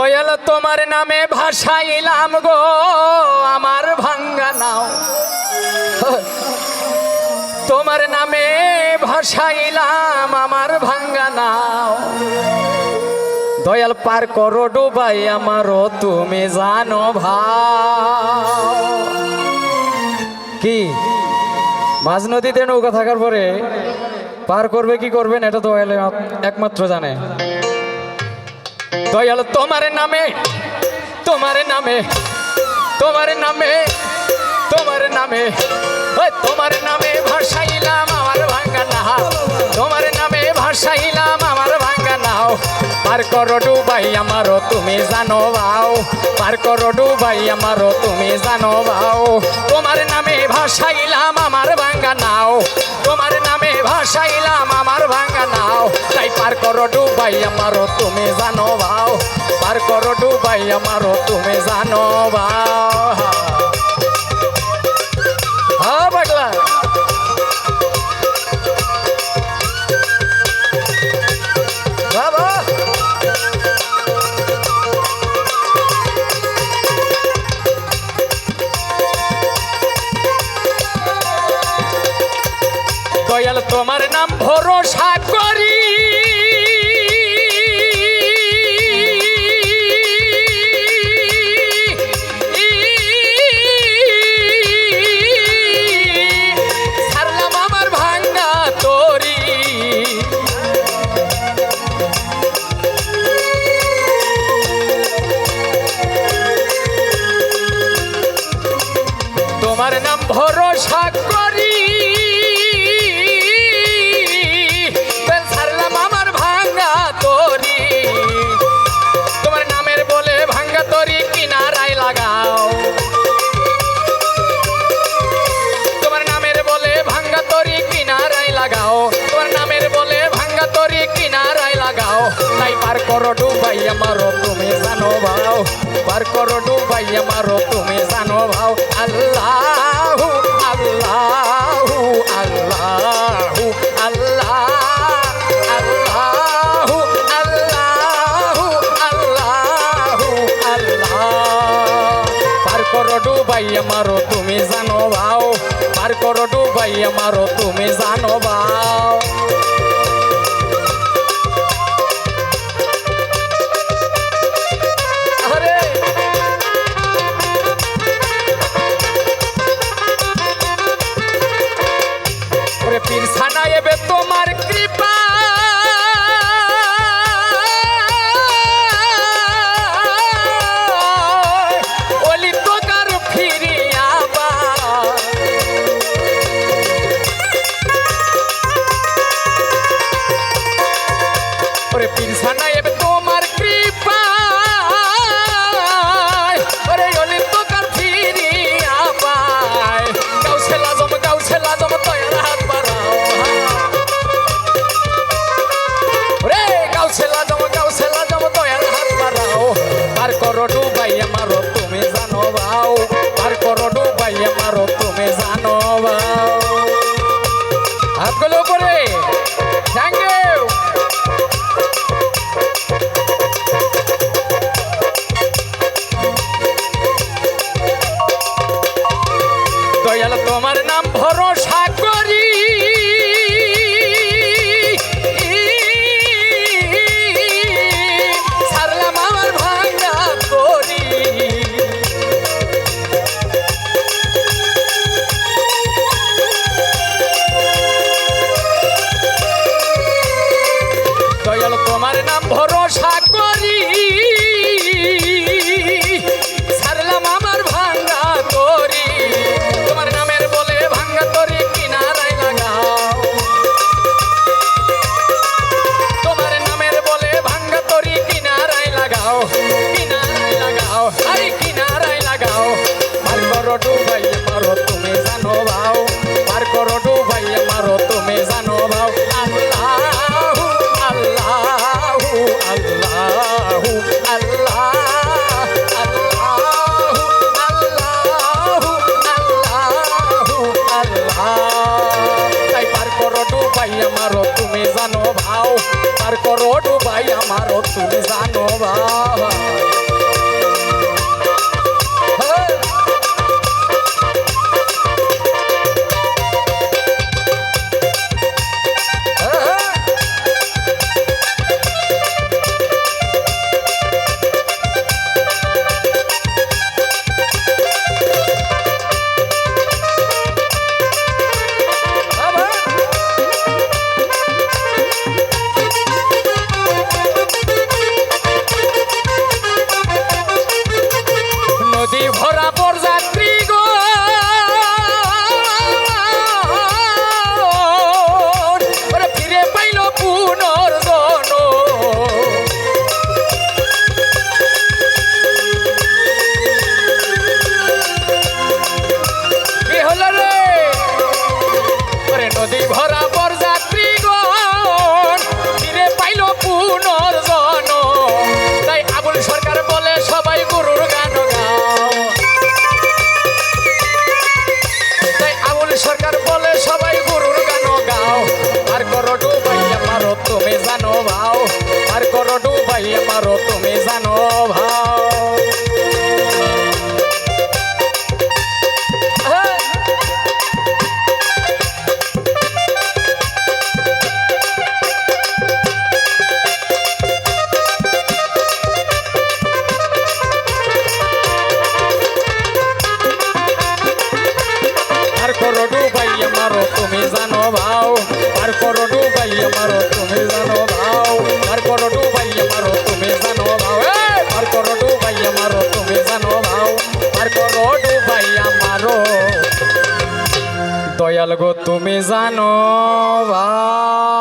দয়াল, তোমার নামে ভাসাইলাম গো, আমার ভাঙ্গা নাও। তোমার নামে ভাসাইলাম, আমার ভাঙ্গা নাও। দয়াল, পার করো ডুবাই আমারও, তুমি জানো ভাও কি? মাঝ নদীতে নৌকা থাকার পরে পার করবে কি করবেন এটা তো একমাত্র জানে। দয়াল তোমার নামে তোমার নামে তোমার নামে তোমার নামে তোমার নামে ভাসাইলাম আমার ভাঙ্গা নাও তোমার নামে ভাসাইলাম আমার ভাঙ্গা নাও পার করো ডুবাই আমারও তুমি জানো বাও। পার করো ডুবাই আমারও তুমি জানো বাও। তোমার নামে ভাসাইলাম আমার ভাঙ্গা নাও। তোমার নামে ভাসাইলাম আমার ভাঙ্গা পার করো ডুবাই, আমারও তুমি জানো ভাও। পার করো ডুবাই, আমারও তুমি জানো বাও হ্যাঁ দয়াল, তোমার নাম ভরসা করি। ভরসা করি। ছাড়লাম আমার ভাঙ্গা তরি। তোমার নামের বলে ভাঙ্গা তরি কিনারায় লাগাও। তোমার নামের বলে ভাঙ্গা তরি কিনারায় লাগাও। তোমার নামের বলে ভাঙ্গা তরি কিনারায় লাগাও। তাই পার করো ডুবাই আমারও তুমি জানো ভাও। পার করো ডুবাই আমারও আমারও তুমি জানো ভাও পার করো ডুবাই আমারও তুমি জানো ভাও ভরসা করি। ছাড়লাম আমার ভাঙ্গা করি তোমার নামের বলে ভাঙ্গা করি কিনারায় লাগাও। তোমার নামের বলে ভাঙ্গা করি কিনারায় লাগাও। কিনারায় লাগাও, আরে কিনারায় লাগাও। পার করো ডুবাই মারো তুমি জানো ভাও নদী ভরা বরযাত্রী গণ। ফিরে পাইল পুনর্জন তাই আবুল সরকার বলে, সবাই গুরুর গান গাও। তাই আবুল সরকার বলে, সবাই গুরুর গান গাও। আর করো ডুবাইয়া মারো, তুমি জানো ভাও। আর করো ডুবাইয়া মারো তুমি মারো, তুমি জানো ভাও। আর করো ডুবাইয়া মারো, তুমি জানো ভাও! আর করো ডুবাইয়া মারো, তুমি জানো ভাও। আর করো ডুবাইয়া মারো। দয়াল গো, তুমি জানো ভাও।